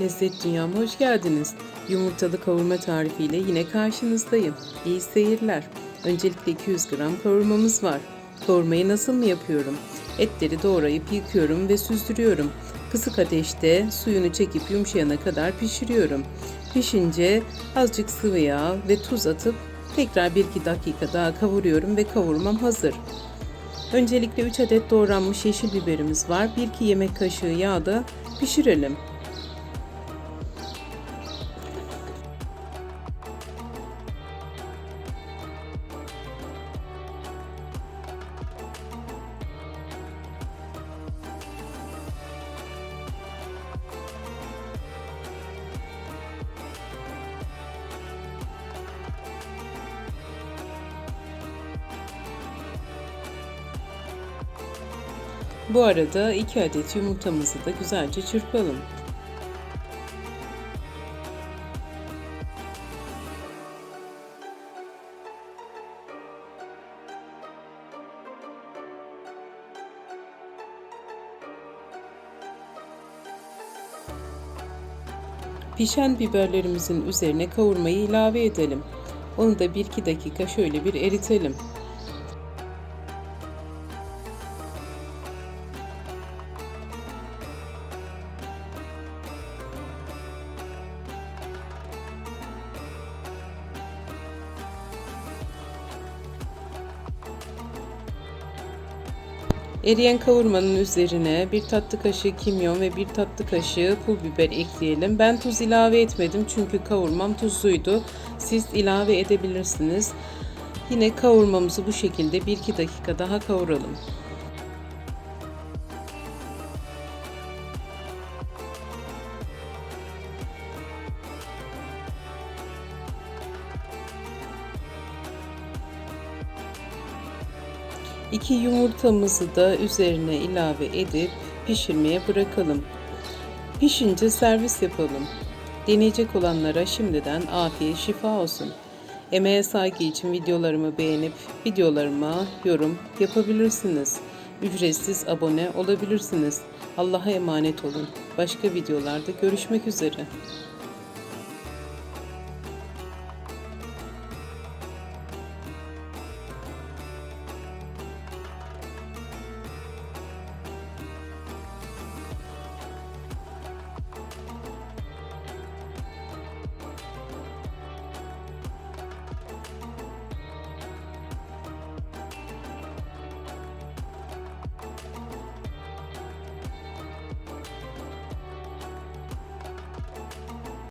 Lezzet Dünyama hoş geldiniz. Yumurtalı kavurma tarifiyle yine karşınızdayım. İyi seyirler. Öncelikle 200 gram kavurmamız var. Kavurmayı nasıl mı yapıyorum? Etleri doğrayıp yıkıyorum ve süzdürüyorum. Kısık ateşte suyunu çekip yumuşayana kadar pişiriyorum. Pişince azıcık sıvı yağ ve tuz atıp tekrar 1-2 dakika daha kavuruyorum ve kavurmam hazır. Öncelikle 3 adet doğranmış yeşil biberimiz var. 1-2 yemek kaşığı yağda pişirelim. Bu arada 2 adet yumurtamızı da güzelce çırpalım. Pişen biberlerimizin üzerine kavurmayı ilave edelim. Onu da 1-2 dakika şöyle bir eritelim. Eriyen kavurmanın üzerine bir tatlı kaşığı kimyon ve bir tatlı kaşığı pul biber ekleyelim. Ben tuz ilave etmedim çünkü kavurmam tuzluydu. Siz ilave edebilirsiniz. Yine kavurmamızı bu şekilde 1-2 dakika daha kavuralım. İki yumurtamızı da üzerine ilave edip pişirmeye bırakalım. Pişince servis yapalım. Deneyecek olanlara şimdiden afiyet şifa olsun. Emeğe saygı için videolarımı beğenip videolarıma yorum yapabilirsiniz. Ücretsiz abone olabilirsiniz. Allah'a emanet olun. Başka videolarda görüşmek üzere.